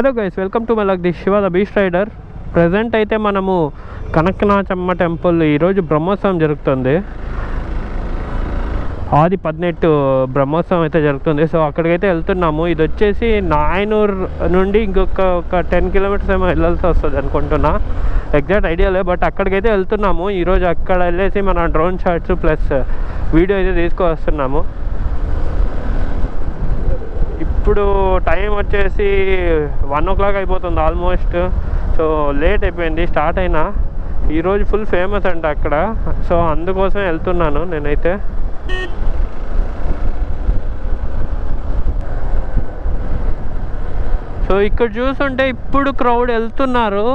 Hello guys welcome to Malak the Shiva the beach rider present అయితే మనము కనకనాచమ్మ temple ఈరోజు బ్రహ్మోత్సవం జరుగుతుంది. ఆది పదినెట్టు బ్రహ్మోత్సవం అయితే జరుగుతుంది. సో అక్కడికైతే వెళ్తున్నాము. ఇది వచ్చేసి నాయనూర్ నుండి ఇంకొక ఒక టెన్ కిలోమీటర్స్ ఏమో వెళ్ళాల్సి వస్తుంది అనుకుంటున్నా. ఎగ్జాక్ట్ ఐడియా లేదు బట్ అక్కడికైతే వెళ్తున్నాము. ఈరోజు అక్కడ వెళ్ళేసి మన డ్రోన్ షాట్స్ ప్లస్ వీడియో అయితే తీసుకువస్తున్నాము. ఇప్పుడు టైం వచ్చేసి వన్ ఓ క్లాక్ అయిపోతుంది ఆల్మోస్ట్. సో లేట్ అయిపోయింది స్టార్ట్ అయినా. ఈరోజు ఫుల్ ఫేమస్ అంట అక్కడ. సో అందుకోసం వెళ్తున్నాను నేనైతే. సో ఇక్కడ చూస్తుంటే ఇప్పుడు క్రౌడ్ వెళ్తున్నారు.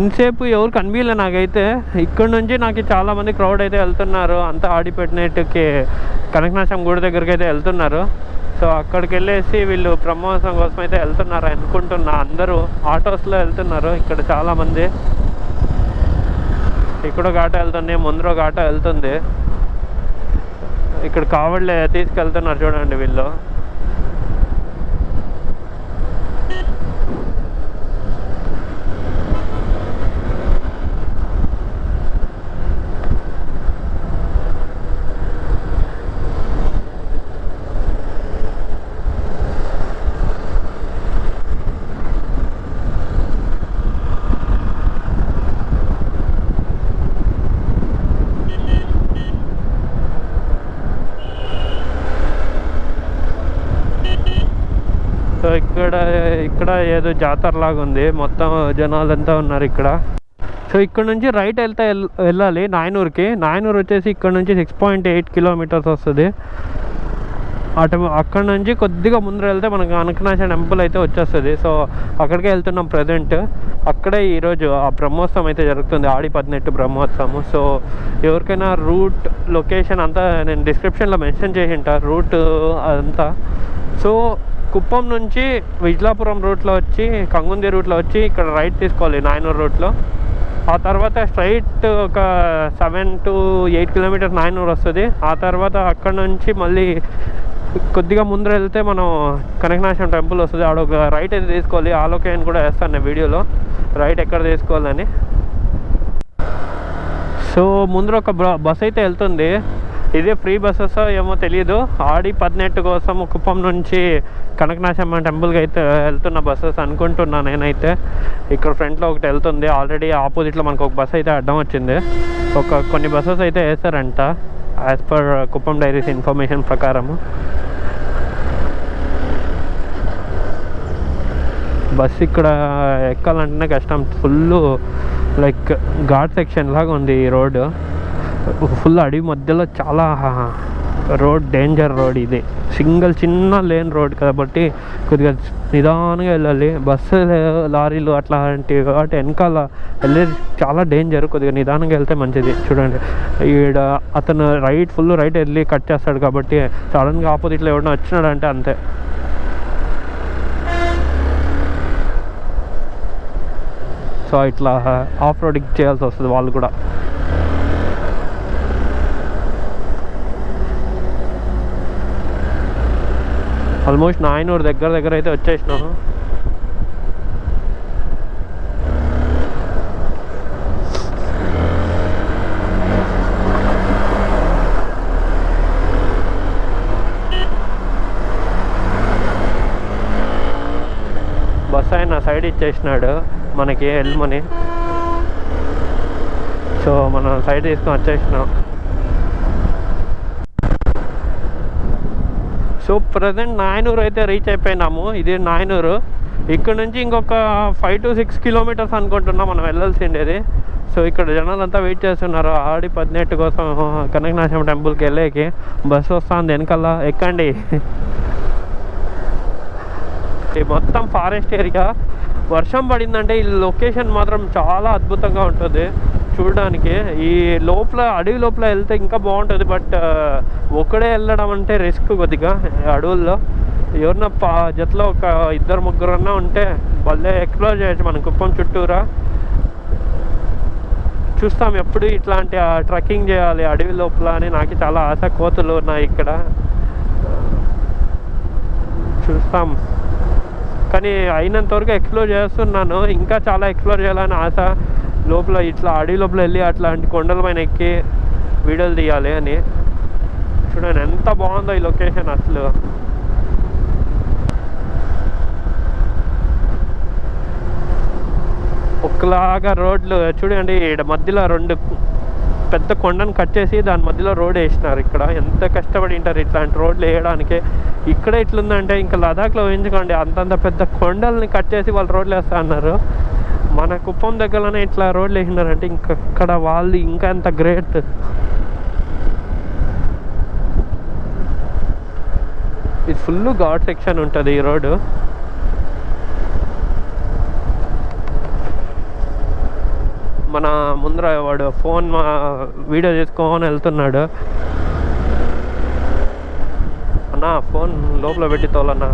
ఇంతసేపు ఎవరు కనిపించలే నాకైతే. ఇక్కడ నుంచి నాకు చాలామంది క్రౌడ్ అయితే వెళ్తున్నారు. అంతా ఆడిపెట్టినట్టుకి కనకనాశం గుడి దగ్గరికి అయితే వెళ్తున్నారు. సో అక్కడికి వెళ్ళేసి వీళ్ళు బ్రహ్మోత్సవం కోసం అయితే వెళ్తున్నారు అనుకుంటున్నా. అందరూ ఆటోస్లో వెళ్తున్నారు ఇక్కడ చాలామంది. ఇక్కడ ఒక ఆటో వెళ్తుంది ముందర ఒక ఆటో వెళ్తుంది. ఇక్కడ కావడలే తీసుకెళ్తున్నారు చూడండి వీళ్ళు సో ఇక్కడ కూడా ఏదో జాతర లాగా ఉంది. మొత్తం జనాలంతా ఉన్నారు ఇక్కడ. సో ఇక్కడ నుంచి రైట్ వెళ్తే వెళ్ళాలి నాయనూరుకి. నాయనూరు వచ్చేసి ఇక్కడ నుంచి సిక్స్ పాయింట్ ఎయిట్ కిలోమీటర్స్ వస్తుంది. అటు అక్కడ నుంచి కొద్దిగా ముందర వెళ్తే మనకు అనకనాశ టెంపుల్ అయితే వచ్చేస్తుంది. సో అక్కడికే వెళ్తున్నాం ప్రజెంట్ అక్కడే ఈరోజు ఆ బ్రహ్మోత్సవం అయితే జరుగుతుంది. ఆడి పదినెట్టు బ్రహ్మోత్సవం. సో ఎవరికైనా రూట్ లొకేషన్ అంతా నేను డిస్క్రిప్షన్లో మెన్షన్ చేసి ఉంటా. రూట్ అదంతా. సో కుప్పం నుంచి విజ్లాపురం రూట్లో వచ్చి కంగుంది రూట్లో వచ్చి ఇక్కడ రైట్ తీసుకోవాలి నాయనూరు రూట్లో. ఆ తర్వాత స్ట్రైట్ ఒక seven to eight kilometres Nayanur వస్తుంది. ఆ తర్వాత అక్కడ నుంచి మళ్ళీ కొద్దిగా ముందర వెళ్తే మనం కనకనాశం టెంపుల్ వస్తుంది. ఆడ ఒక రైట్ అయితే తీసుకోవాలి. ఆ లొకేషన్ కూడా వేస్తాను నేను వీడియోలో రైట్ ఎక్కడ తీసుకోవాలని. సో ముందర ఒక బ- బస్ అయితే వెళ్తుంది. ఇదే ఫ్రీ బస్సెస్ ఏమో తెలియదు ఆడి పద్నెట్టు కోసం కుప్పం నుంచి కనకనాశమ్మ టెంపుల్కి అయితే వెళ్తున్న బస్సెస్ అనుకుంటున్నా నేనైతే. ఇక్కడ ఫ్రంట్లో ఒకటి వెళ్తుంది. ఆల్రెడీ ఆపోజిట్లో మనకు ఒక బస్సు అయితే అడ్డం వచ్చింది. ఒక కొన్ని బస్సెస్ అయితే వేస్తారంట యాజ్ పర్ కుప్పం డైరీస్ ఇన్ఫర్మేషన్ ప్రకారము బస్ ఇక్కడ ఎక్కాలంటేనే కష్టం. ఫుల్ లైక్ ఘాట్ సెక్షన్ లాగా ఉంది ఈ రోడ్డు. ఫుల్ అడవి మధ్యలో చాలా రోడ్ డేంజర్ రోడ్ ఇది. సింగిల్ చిన్న లేన్ రోడ్ కాబట్టి కొద్దిగా నిదానంగా వెళ్ళాలి. బస్సు లారీలు అట్లాంటివి కాబట్టి వెనకాల వెళ్ళేది చాలా డేంజర్. కొద్దిగా నిదానంగా వెళ్తే మంచిది. చూడండి. ఈడ అతను రైట్ ఫుల్ రైట్ వెళ్ళి కట్ చేస్తాడు కాబట్టి సడన్గా ఆపోజిట్లో ఎవడన్నా వచ్చినాడంటే అంతే. సో ఇట్లా ఆఫ్ రోడింగ్ చేయాల్సి వస్తుంది వాళ్ళు కూడా. ఆల్మోస్ట్ నాయనూరు దగ్గర దగ్గర అయితే వచ్చేసినాము బస్ ఆయన సైడ్ ఇచ్చేసినాడు. మనకి హెల్మని. సో మనం సైడ్ తీసుకొని వచ్చేసినాం. సో ప్రజెంట్ నాయనూరు అయితే రీచ్ అయిపోయినాము. ఇది నాయనూరు ఇక్కడ నుంచి ఇంకొక ఫైవ్ టు సిక్స్ కిలోమీటర్స్ అనుకుంటున్నాం మనం వెళ్ళాల్సిండేది. సో ఇక్కడ జనాలంతా వెయిట్ చేస్తున్నారు. ఆడి పదినెట్టు కోసం కనకనాశం టెంపుల్కి వెళ్ళేకి. బస్సు వస్తుంది వెనకాల. ఎక్కండి. ఇది మొత్తం ఫారెస్ట్ ఏరియా వర్షం పడిందంటే ఈ లొకేషన్ మాత్రం చాలా అద్భుతంగా ఉంటుంది. చూడడానికి. ఈ లోపల అడవి లోపల వెళ్తే ఇంకా బాగుంటుంది. బట్ ఒక్కడే వెళ్ళడం అంటే రిస్క్ కొద్దిగా అడవుల్లో. ఎవరన్నా పా జతలో ఒక ఇద్దరు ముగ్గురన్నా ఉంటే భలే ఎక్స్ప్లోర్ చేయొచ్చు మన కుప్పం చుట్టూరా. చూస్తాం ఎప్పుడు ఇట్లాంటి ట్రెక్కింగ్ చేయాలి అడవి లోపల అని. నాకు చాలా ఆశ కోతులు ఉన్నాయి ఇక్కడ. చూస్తాం. కానీ అయినంత వరకు ఎక్స్ప్లోర్ చేస్తున్నాను. ఇంకా చాలా ఎక్స్ప్లోర్ చేయాలని ఆశ. లోపల ఇట్లా అడవి లోపల వెళ్ళి అట్లాంటి కొండల పైన ఎక్కి వీడియోలు తీయాలి అని. చూడండి ఎంత బాగుందో ఈ లొకేషన్ అసలు. ఒకలాగా రోడ్లు చూడండి ఈడ మధ్యలో రెండు పెద్ద కొండను కట్ చేసి దాని మధ్యలో రోడ్ వేసినారు ఇక్కడ. ఎంత కష్టపడి ఉంటారు ఇట్లాంటి రోడ్లు వేయడానికి. ఇక్కడ ఇట్లుందంటే ఇంకా లదాఖ్లో ఊహించుకోండి అంతంత పెద్ద కొండల్ని కట్ చేసి వాళ్ళు రోడ్లు వేస్తా అన్నారు. మన కుప్పం దగ్గరనే ఇట్లా రోడ్లు వేసినారంటే ఇంకా ఇక్కడ వాళ్ళు ఇంకా ఎంత గ్రేట్. ఇది ఫుల్ ఘాట్ సెక్షన్ ఉంటుంది ఈ రోడ్డు. మన ముందర వాడు ఫోన్ మా వీడియో చేసుకోని వెళ్తున్నాడు. అన్నా ఫోన్ లోపల పెట్టి తోలన్నా.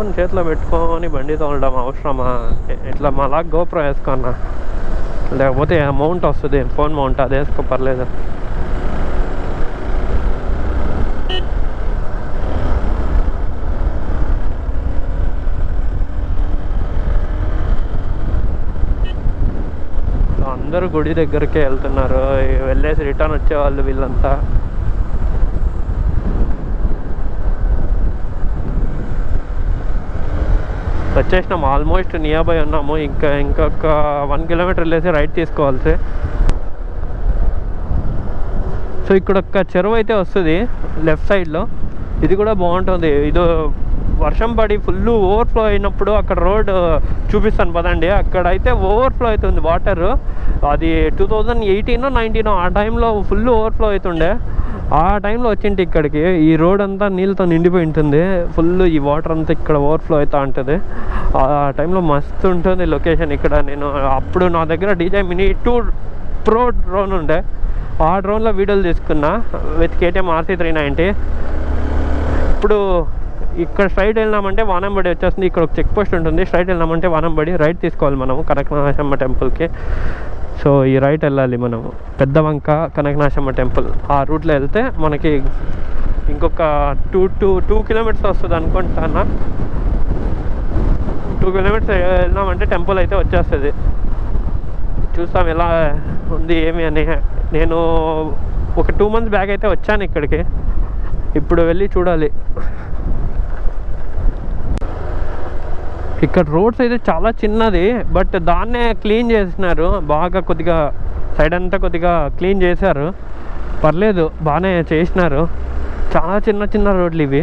ఫోన్ చేతిలో పెట్టుకొని బండి తోలడం అవసరమా? ఇట్లా మళ్ళా గోప్రో వేసుకున్నా లేకపోతే అమౌంట్ వస్తుంది ఫోన్ మౌంట్ అది వేసుకో పర్లేదు. అందరూ గుడి దగ్గరికే వెళ్తున్నారు. వెళ్ళేసి రిటర్న్ వచ్చేవాళ్ళు వీళ్ళంతా. వచ్చేసినాం ఆల్మోస్ట్ నియర్ బై ఉన్నాము. ఇంకా ఇంకొక వన్ కిలోమీటర్ వెళ్ళేసి రైడ్ తీసుకోవాల్సి. సో ఇక్కడ ఒక చెరువు అయితే వస్తుంది. లెఫ్ట్ సైడ్లో ఇది కూడా బాగుంటుంది. ఇది వర్షం పడి ఫుల్ ఓవర్ఫ్లో అయినప్పుడు అక్కడ రోడ్ చూపిస్తాను పదండి. అక్కడ అయితే ఓవర్ఫ్లో అవుతుంది వాటర్ అది టూ థౌజండ్ ఎయిటీనో నైన్టీనో ఆ టైంలో ఫుల్ ఓవర్ఫ్లో అవుతుండే. ఆ టైంలో వచ్చింటి ఇక్కడికి. ఈ రోడ్ అంతా నీళ్ళతో నిండిపోయి ఉంటుంది. ఫుల్ ఈ వాటర్ అంతా ఇక్కడ ఓవర్ఫ్లో అవుతూ ఉంటుంది. ఆ టైంలో మస్తు ఉంటుంది లొకేషన్ ఇక్కడ. నేను అప్పుడు నా దగ్గర DJ mini two pro drone ఉండే. ఆ డ్రోన్లో వీడియోలు తీసుకున్నా with KTM RC three ninety. ఇప్పుడు ఇక్కడ స్ట్రైట్ వెళ్ళినామంటే వానంబడి వచ్చేస్తుంది. ఇక్కడ ఒక చెక్ పోస్ట్ ఉంటుంది. స్ట్రైట్ వెళ్ళినామంటే వానంబడి రైట్ తీసుకోవాలి మనం. కనకనాశమ్మ టెంపుల్కి. సో ఈ రైట్ వెళ్ళాలి మనము. పెద్ద వంక కనకనాశమ్మ టెంపుల్. ఆ రూట్లో వెళ్తే మనకి ఇంకొక టూ టూ టూ కిలోమీటర్స్ వస్తుంది అనుకుంటానా టూ కిలోమీటర్స్ వెళ్ళినామంటే టెంపుల్ అయితే వచ్చేస్తుంది. చూస్తాం ఎలా ఉంది ఏమి అని. నేను ఒక టూ మంత్స్ బ్యాక్ అయితే వచ్చాను ఇక్కడికి. ఇప్పుడు వెళ్ళి చూడాలి. ఇక్కడ రోడ్స్ అయితే చాలా చిన్నది బట్ దాన్నే క్లీన్ చేసినారు. బాగా కొద్దిగా సైడ్ అంతా కొద్దిగా క్లీన్ చేశారు. పర్లేదు బాగానే చేసినారు. చాలా చిన్న చిన్న రోడ్లు ఇవి.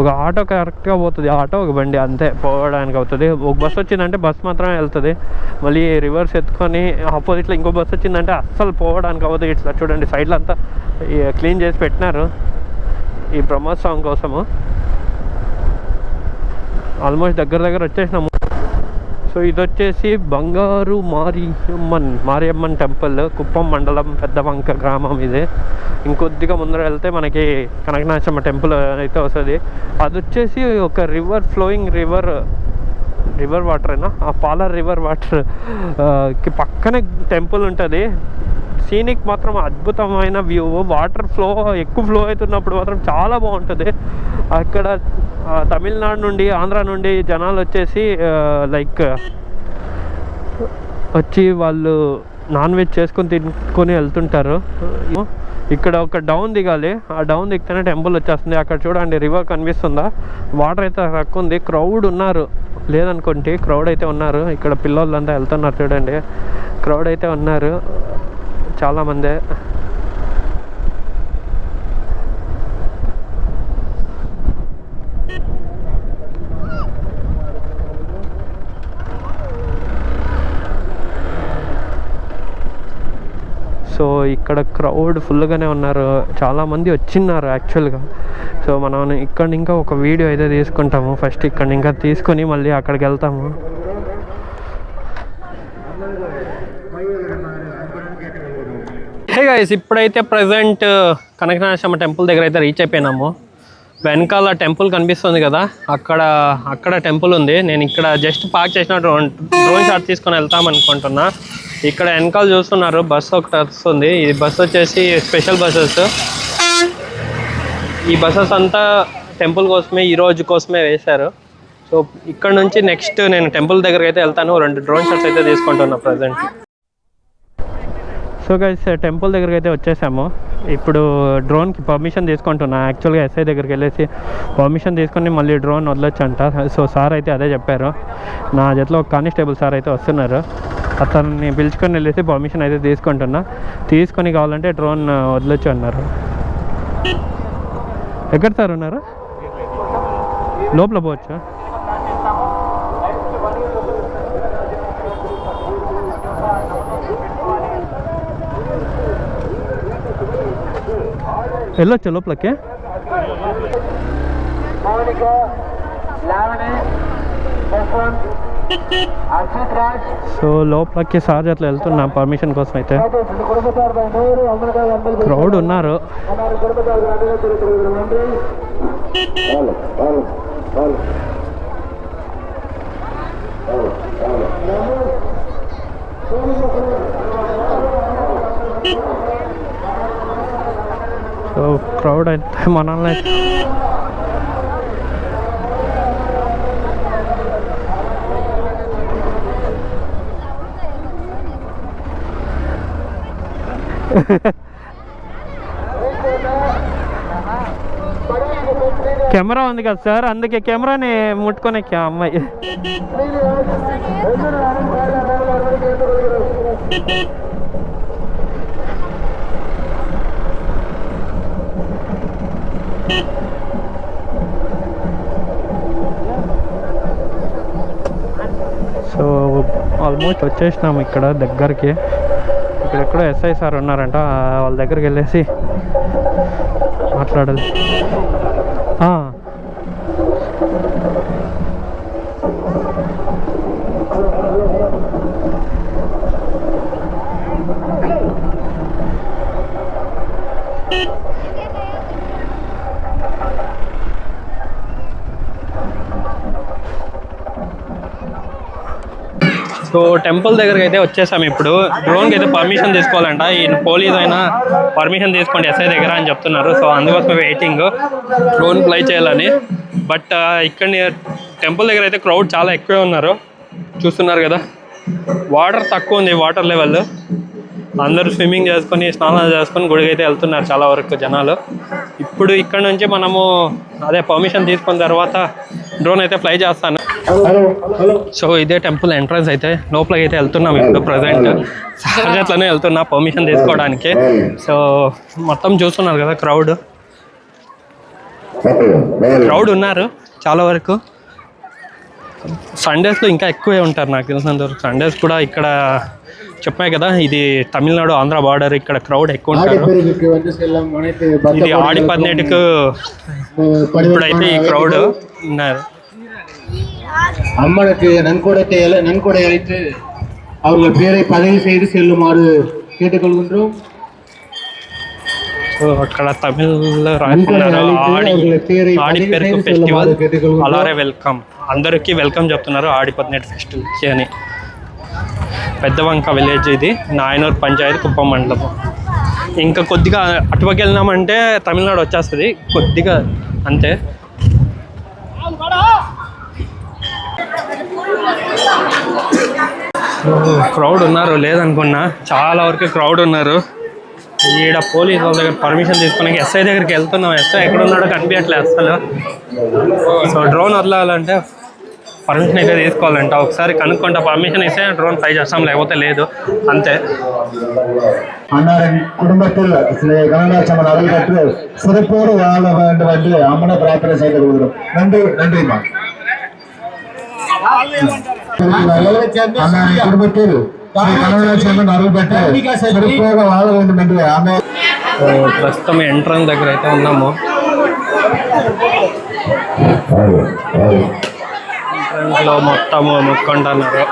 ఒక ఆటో కరెక్ట్గా పోతుంది. ఆటో ఒక బండి అంతే పోవడానికి అవుతుంది. ఒక బస్ వచ్చిందంటే బస్సు మాత్రమే వెళ్తుంది. మళ్ళీ రివర్స్ ఎత్తుకొని ఆపోజిట్లో ఇంకో బస్ వచ్చిందంటే అస్సలు పోవడానికి అవ్వదు. ఇట్లా చూడండి సైడ్లో అంతా క్లీన్ చేసి పెట్టినారు. ఈ బ్రహ్మోత్సవం కోసము. ఆల్మోస్ట్ దగ్గర దగ్గర వచ్చేసినాము. సో ఇది వచ్చేసి బంగారు మారియమ్మన్ మారియమ్మన్ టెంపుల్ కుప్పం మండలం పెద్దవంక గ్రామం ఇది. ఇంకొద్దిగా ముందర వెళ్తే మనకి కనకనాశమ్మ టెంపుల్ అయితే వస్తుంది. అది వచ్చేసి ఒక river flowing river river water అయినా ఆ పాలర్ రివర్ వాటర్కి పక్కనే టెంపుల్ ఉంటుంది. సీనిక్ మాత్రం అద్భుతమైన వ్యూ వాటర్ ఫ్లో ఎక్కువ ఫ్లో అవుతున్నప్పుడు మాత్రం చాలా బాగుంటుంది. అక్కడ తమిళనాడు నుండి ఆంధ్ర నుండి జనాలు వచ్చేసి లైక్ వచ్చి వాళ్ళు నాన్ వెజ్ చేసుకొని తినుకొని వెళ్తుంటారు. ఇక్కడ ఒక డౌన్ దిగాలి. ఆ డౌన్ దిగితేనే టెంపుల్ వచ్చేస్తుంది. అక్కడ చూడండి రివర్ కనిపిస్తుందా? వాటర్ అయితే తక్కువ ఉంది. క్రౌడ్ ఉన్నారు. లేదనుకోండి క్రౌడ్ అయితే ఉన్నారు. ఇక్కడ పిల్లలంతా వెళ్తున్నారు చూడండి. క్రౌడ్ అయితే ఉన్నారు. చాలామంది. సో ఇక్కడ క్రౌడ్ ఫుల్గానే ఉన్నారు. చాలామంది వచ్చిన్నారు యాక్చువల్గా. సో మనం ఇక్కడ ఇంకా ఒక వీడియో అయితే తీసుకుంటాము. ఫస్ట్ ఇక్కడ ఇంకా తీసుకొని మళ్ళీ అక్కడికి వెళ్తాము గైస్ ఇప్పుడైతే ప్రజెంట్ uh, కనకనాశమ్మ టెంపుల్ దగ్గర అయితే రీచ్ అయిపోయినాము. వెనకాల టెంపుల్ కనిపిస్తుంది కదా అక్కడ అక్కడ టెంపుల్ ఉంది. నేను ఇక్కడ జస్ట్ పార్క్ చేసిన డ్రోన్ డ్రోన్ షాట్ తీసుకొని వెళ్తాం అనుకుంటున్నా. ఇక్కడ వెనకాల చూస్తున్నారు బస్సు ఒకటి వస్తుంది. ఈ బస్సు వచ్చేసి స్పెషల్ బస్సెస్ ఈ బస్సెస్ అంతా టెంపుల్ కోసమే ఈ రోజు కోసమే వేశారు. సో ఇక్కడ నుంచి నెక్స్ట్ నేను టెంపుల్ దగ్గరికి అయితే వెళ్తాను. రెండు డ్రోన్ షాట్స్ అయితే తీసుకుంటున్నా ప్రజెంట్ సో గైస్ టెంపుల్ దగ్గరికి అయితే వచ్చేసాము. ఇప్పుడు డ్రోన్కి పర్మిషన్ తీసుకుంటున్నా. యాక్చువల్గా ఎస్ఐ దగ్గరికి వెళ్ళేసి పర్మిషన్ తీసుకొని మళ్ళీ డ్రోన్ వదలొచ్చంట. సో సార్ అయితే అదే చెప్పారు. నా జతలో ఒక కానిస్టేబుల్ సార్ అయితే వస్తున్నారు. అతన్ని పిలుచుకొని వెళ్ళేసి పర్మిషన్ అయితే తీసుకుంటున్నా. తీసుకొని కావాలంటే డ్రోన్ uh, వదలొచ్చు అన్నారు. ఎక్కడ సార్ ఉన్నారు? లోపల పోవచ్చా? వెళ్ళొచ్చా లోపలికి మౌనిక లావణి యశ్వంత్ అర్షిత్ రాజ్ సో లోపలికి సార్ అట్లా వెళ్తున్నా పర్మిషన్ కోసం అయితే రెండు కుటుంబ నూరు అమృత ఎంబల్ క్రౌడ్ ఉన్నారు అన్నారు కుటుంబ అడిగా తిరుగుతుంది వాళ్ళు వాళ్ళు వాళ్ళు సో క్రౌడ్ అయితే మనల్ని అయితే కెమెరా ఉంది కదా సార్ అందుకే కెమెరాని ముట్టుకొని ఎక్కా అమ్మాయి. సో ఆల్మోస్ట్ వచ్చేసినాము ఇక్కడ దగ్గరికి. ఇక్కడెక్కడో ఎస్ఐ సార్ ఉన్నారంట వాళ్ళ దగ్గరికి వెళ్ళేసి మాట్లాడాలి. సో టెంపుల్ దగ్గరికి అయితే వచ్చేసాం ఇప్పుడు. డ్రోన్కి అయితే పర్మిషన్ తీసుకోవాలంట. ఈ పోలీస్ అయినా పర్మిషన్ తీసుకోండి ఎస్ఐ దగ్గర అని చెప్తున్నారు. సో అందుకోసమే వెయిటింగ్ డ్రోన్ ఫ్లై చేయాలని. బట్ ఇక్కడ టెంపుల్ దగ్గర అయితే క్రౌడ్ చాలా ఎక్కువే ఉన్నారు. చూస్తున్నారు కదా? వాటర్ తక్కువ ఉంది వాటర్ లెవెల్ అందరూ స్విమ్మింగ్ చేసుకొని స్నానాలు చేసుకొని గుడికి అయితే వెళ్తున్నారు చాలా వరకు జనాలు. ఇప్పుడు ఇక్కడ నుంచి మనము అదే పర్మిషన్ తీసుకున్న తర్వాత డ్రోన్ అయితే ఫ్లై చేస్తాను. సో ఇదే టెంపుల్ ఎంట్రన్స్ అయితే లోపలికి అయితే వెళ్తున్నాం ఇప్పుడు ప్రజెంట్. సహజట్లోనే వెళ్తున్నా పర్మిషన్ తీసుకోవడానికి. సో మొత్తం చూస్తున్నారు కదా క్రౌడ్. క్రౌడ్ ఉన్నారు చాలా వరకు. సండేస్లో ఇంకా ఎక్కువే ఉంటారు నాకు తెలిసినంత వరకు. సండేస్ కూడా ఇక్కడ చెప్పాయి కదా ఇది తమిళనాడు ఆంధ్ర బార్డర్ ఇక్కడ క్రౌడ్ ఎక్కువ ఉంటారు. ఇది ఆడి పదిహేడుకు ఇప్పుడైతే ఈ క్రౌడ్ ఉన్నారు அம்மனுக்கு நன்கொடை நன்கொடை அளித்து அவர்கள் பேரை பதிவு செய்து செல்லுமாறு கேட்டுக்கொள்கின்றோம் సో అక్కడ తమిళ్లో రాస్తున్నారు ఆడి ఆడి పెరుకు ఫెస్టివల్ అలారే వెల్కమ్ అందరికీ వెల్కమ్ చెప్తున్నారు ఆడి పదినెట్టు ఫెస్టివల్కి అని పెద్ద వంక విలేజ్ ఇది నాయనూరు పంచాయతీ కుప్పం మండలం ఇంకా కొద్దిగా అటుపక్క వెళ్ళినామంటే తమిళనాడు వచ్చేస్తుంది కొద్దిగా అంతే క్రౌడ్ ఉన్నారు లేదనుకున్నా చాలా వరకు క్రౌడ్ ఉన్నారు ఈడ పోలీస్ వాళ్ళ దగ్గర పర్మిషన్ తీసుకుని ఎస్ఐ దగ్గరికి వెళ్తున్నాం ఎస్ఐ ఎక్కడ ఉన్నాడో కనిపించట్లేదు అసలు సో డ్రోన్ వదలాలంటే పర్మిషన్ అయితే తీసుకోవాలంట ఒకసారి కనుక్కుంటా పర్మిషన్ ఇస్తే డ్రోన్ ఫ్లై చేస్తాం లేకపోతే లేదు అంతే அன்னாரின் குடும்பத்தில் சில கனகாட்சமன் அருள் பெற்று சிறப்போடு வாழ வேண்டும் என்று அம்மனை பிரார்த்தனை செய்து கொள்கிறோம் நன்றி நன்றிமா ప్రస్తుతం ఎంట్రన్స్ దగ్గర అయితే ఉన్నాము. ఎంట్రన్స్లో మొత్తము మొక్కుంటున్నారు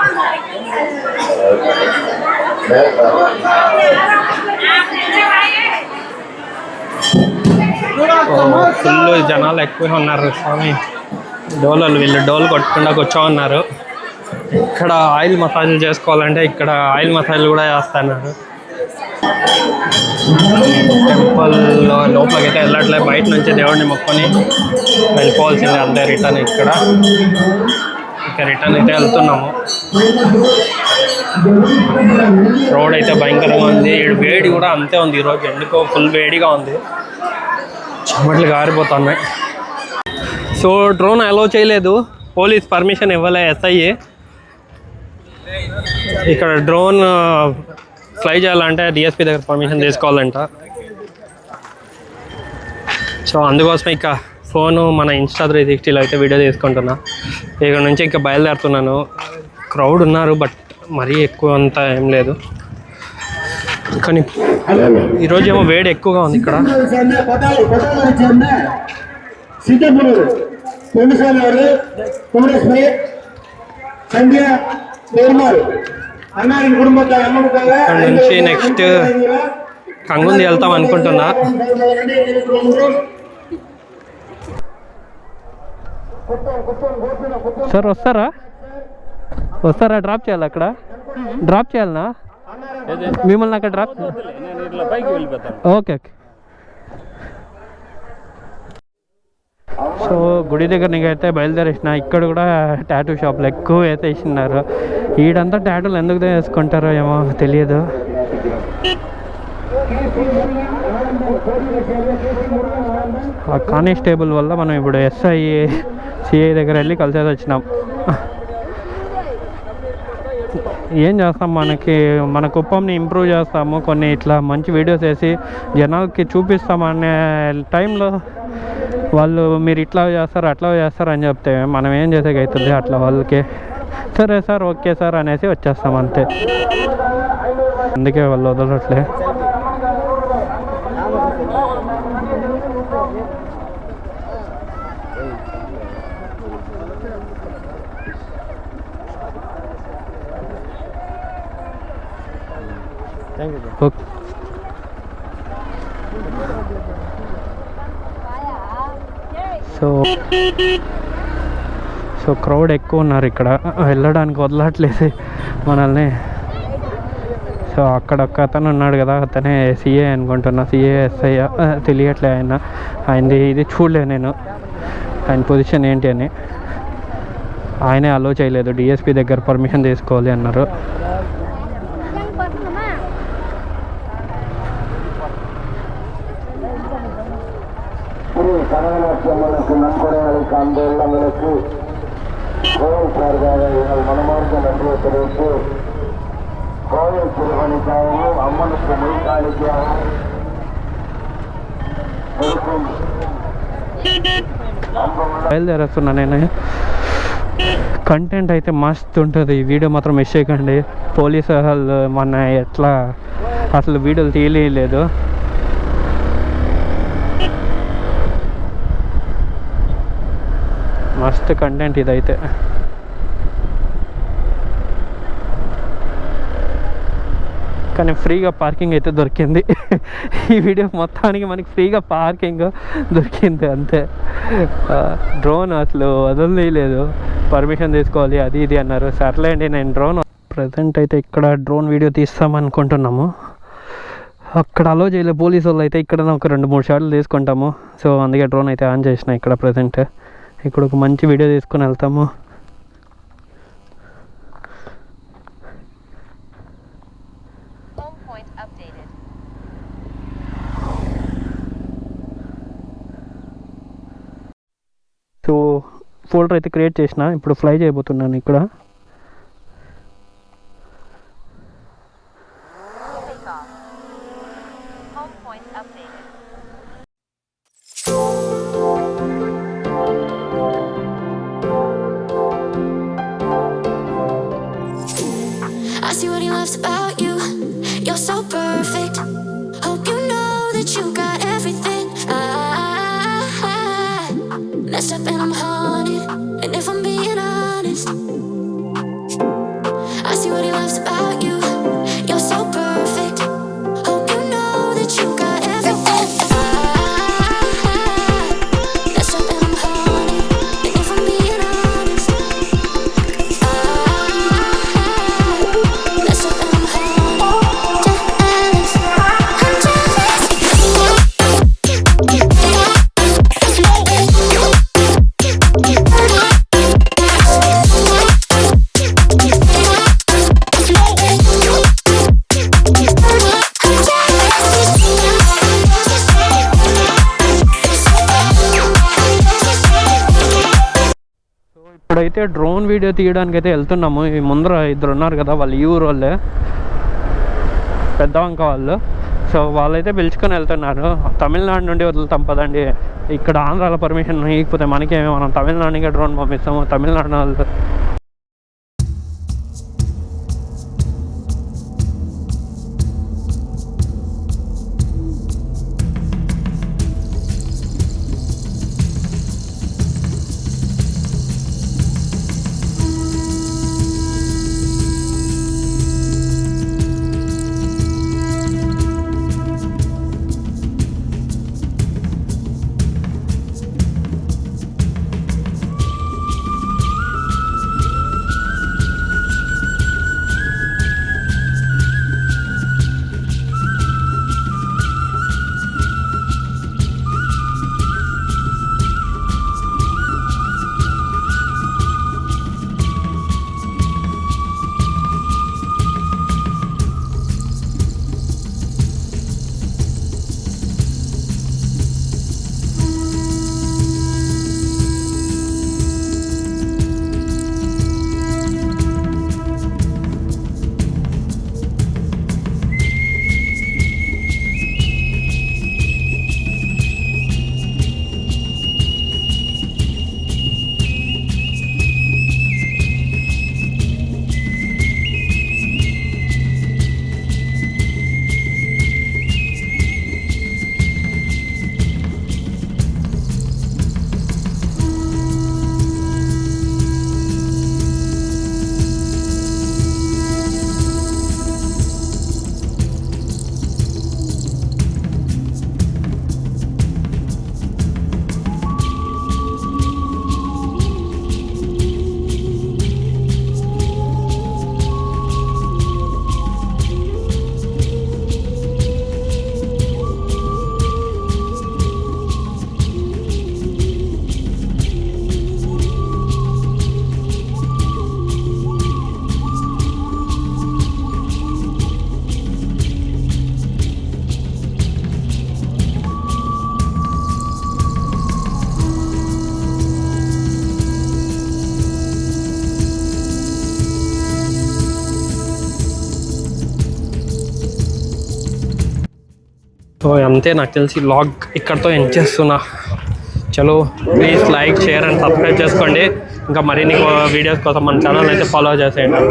ఫుల్ జనాలు ఎక్కువ ఉన్నారు స్వామి. డోలు వీళ్ళు డోలు కొట్టకుండా కూర్చో ఉన్నారు. ఇక్కడ ఆయిల్ మసాజ్లు చేసుకోవాలంటే ఇక్కడ ఆయిల్ మసాజ్ కూడా చేస్తున్నారు టెంపుల్ లోపలికి అయితే వెళ్ళట్లే బయట నుంచి దేవుడిని మొక్కుని వెళ్ళిపోవాల్సిందే అంతే రిటర్న్ ఇక్కడ. ఇక్కడ రిటర్న్ అయితే వెళ్తున్నాము. రోడ్ అయితే భయంకరంగా ఉంది. వేడి కూడా అంతే ఉంది ఈరోజు. ఎందుకో ఫుల్ వేడిగా ఉంది. చెమట్లు గారిపోతున్నాయి. సో డ్రోన్ అలో చేయలేదు. పోలీస్ పర్మిషన్ ఇవ్వలే ఎస్ఐఏ ఇక్కడ డ్రోన్ ఫ్లై చేయాలంటే డిఎస్పీ దగ్గర పర్మిషన్ తీసుకోవాలంట. సో అందుకోసం ఇక ఫోను మన ఇన్స్టా త్రీ సిక్స్టీలో అయితే వీడియో తీసుకుంటున్నా. ఇక్కడ నుంచి ఇంకా బయలుదేరుతున్నాను. క్రౌడ్ ఉన్నారు బట్ మరీ ఎక్కువ అంత ఏం లేదు. కానీ ఈరోజు ఏమో వేడి ఎక్కువగా ఉంది ఇక్కడ. సంధ్య ఇక్కడ నుంచి నెక్స్ట్ కంగుంది వెళ్తాం అనుకుంటున్నా. సార్ వస్తారా? వస్తారా? డ్రాప్ చేయాలి అక్కడ? డ్రాప్ చేయాలనా? మిమ్మల్ని అక్కడ డ్రాప్ ఓకే ఓకే. సో గుడి దగ్గర నీకైతే బయలుదేరేసిన ఇక్కడ కూడా టాటూ షాప్లు ఎక్కువ అయితే ఇస్తున్నారు ఈడంతా టాటూలు ఎందుకు వేసుకుంటారో ఏమో తెలియదు. ఆ కానిస్టేబుల్ వల్ల మనం ఇప్పుడు ఎస్ఐ సిఐ దగ్గర వెళ్ళి కలిసేది వచ్చినాం. ఏం చేస్తాం మనకి? మన కుప్పంని ఇంప్రూవ్ చేస్తాము. కొన్ని ఇట్లా మంచి వీడియోస్ వేసి జనాలకి చూపిస్తామనే టైంలో వాళ్ళు మీరు ఇట్లా చేస్తారు అట్లా చేస్తారు అని చెప్తే మనం ఏం చేసేకి అవుతుంది అట్లా వాళ్ళకి సరే సార్ ఓకే సార్ అనేసి వచ్చేస్తాం అంతే. అందుకే వాళ్ళు వదలట్లే. ఓకే. సో సో క్రౌడ్ ఎక్కువ ఉన్నారు ఇక్కడ. వెళ్ళడానికి వదలట్లేదు మనల్ని. సో అక్కడ ఒక్క అతను ఉన్నాడు కదా అతనే సిఏ అనుకుంటున్నా. సిఏ ఎస్ఐ తెలియట్లే ఆయన. ఆయనది ఇది చూడలే నేను. ఆయన పొజిషన్ ఏంటి అని. ఆయనే అలో చేయలేదు. డిఎస్పి దగ్గర పర్మిషన్ తీసుకోవాలి అన్నారు. நன்கொடை அளிக்க அந்த உள்ளங்களுக்கு கோவில் சார்பாக எங்கள் மனமார்ந்த நன்றியை தெரிவித்து கோவில் திருப்பணிக்காகவும் அம்மனுக்கு மொழிக்காணிக்காகவும் இருக்கும் அன்புள்ள బయలుదేరేస్తున్నా నేను కంటెంట్ అయితే మస్తు ఉంటుంది ఈ వీడియో మాత్రం మిస్ చేయకండి పోలీస్ అసలు మన ఎట్లా అసలు వీడియోలు తీయలేదు మస్తు కంటెంట్ ఇదైతే. కానీ ఫ్రీగా పార్కింగ్ అయితే దొరికింది. ఈ వీడియో మొత్తానికి మనకి ఫ్రీగా పార్కింగ్ దొరికింది అంతే. డ్రోన్ అసలు వదలలేదు పర్మిషన్ తీసుకోవాలి అది ఇది అన్నారు. సర్లేండి నేను డ్రోన్ ప్రజెంట్ అయితే ఇక్కడ డ్రోన్ వీడియో తీస్తామనుకుంటున్నాము. అక్కడ అలో చేయలేదు పోలీసు వాళ్ళు అయితే ఇక్కడ ఒక రెండు మూడు షాట్లు తీసుకుంటాము. సో అందుకే డ్రోన్ అయితే ఆన్ చేసిన ఇక్కడ ప్రజెంట్ ఇక్కడ ఒక మంచి వీడియో తీసుకుని వెళ్తాము. సో ఫోల్డర్ అయితే క్రియేట్ చేసిన. ఇప్పుడు ఫ్లై చేయబోతున్నాను ఇక్కడ. I see what he loves about you. Video తీయడానికి అయితే వెళ్తున్నాము. ఈ ముందర ఇద్దరు ఉన్నారు కదా వాళ్ళు ఈ ఊరు వాళ్ళే. పెద్ద వంక వాళ్ళు. సో వాళ్ళైతే పిలుచుకొని వెళ్తున్నారు. తమిళనాడు నుండి వదులుతాం పదండి. ఇక్కడ ఆంధ్రాలో పర్మిషన్ ఇకపోతే మనకేమో మనం తమిళనాడుకే డ్రోన్ పంపిస్తాము. తమిళనాడు వాళ్ళు అంతే నాకు తెలిసి లాగ్ ఇక్కడతో ఎండ్ చేస్తున్నా. చలో please like share and subscribe చేసుకోండి. ఇంకా మరిన్ని వీడియోస్ కోసం మన ఛానల్ అయితే ఫాలో చేసేయండి.